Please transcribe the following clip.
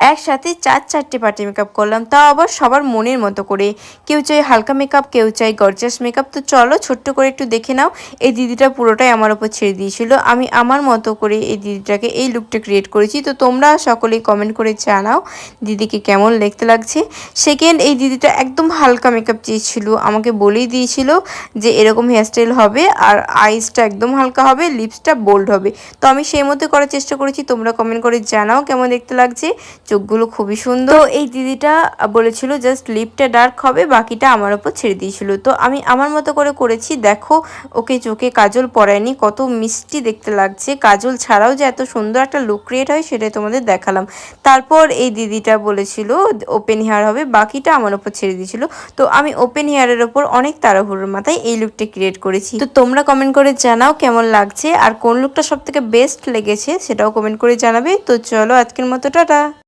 একসাথে চার চারটে পার্টি মেকআপ করলাম। তাও আবার সবার মনের মতো করে। কেউ চাই হালকা মেকআপ কেউ চাই গর্জাস মেকআপ তো চলো ছোট্ট করে একটু দেখে নাও, এই দিদিটা পুরোটাই আমার ওপর ছেড়ে দিয়েছিল। আমি আমার মতো করে এই দিদিটাকে এই লুকটা ক্রিয়েট করেছি। তো তোমরা সকলেই কমেন্ট করে জানাও দিদিকে কেমন দেখতে লাগছে। সেকেন্ড এই দিদিটা একদম হালকা মেকআপ চেয়েছিল। আমাকে বলেই দিয়েছিল যে এরকম হেয়ারস্টাইল হবে আর আইসটা একদম হালকা হবে লিপসটা বোল্ড হবে। তো আমি সেই মতো করার চেষ্টা করেছি। তোমরা কমেন্ট করে জানাও কেমন দেখতে লাগছে। চোখগুলো খুবই সুন্দর। এই দিদিটা বলেছিল জাস্ট লিপটা ডার্ক হবে, বাকিটা আমার ওপর ছেড়ে দিয়েছিল। তো আমি আমার মতো করে করেছি। দেখো, ওকে চোখে কাজল পরায়নি, কত মিষ্টি দেখতে লাগছে। কাজল ছাড়াও যে এত সুন্দর একটা লুক ক্রিয়েট হয় সেটাই তোমাদের দেখালাম। তারপর এই দিদিটা বলেছিল ওপেন হেয়ার হবে, বাকিটা আমার ওপর ছেড়ে দিয়েছিল। তো আমি ওপেন হেয়ারের ওপর অনেক তাড়াহুড়োর মাথায় এই লুকটা ক্রিয়েট করেছি। তো তোমরা কমেন্ট করে জানাও কেমন লাগছে, আর কোন লুকটা সব থেকে বেস্ট লেগেছে সেটাও কমেন্ট করে জানাবে। তো চলো আজকের মতো, টাটা!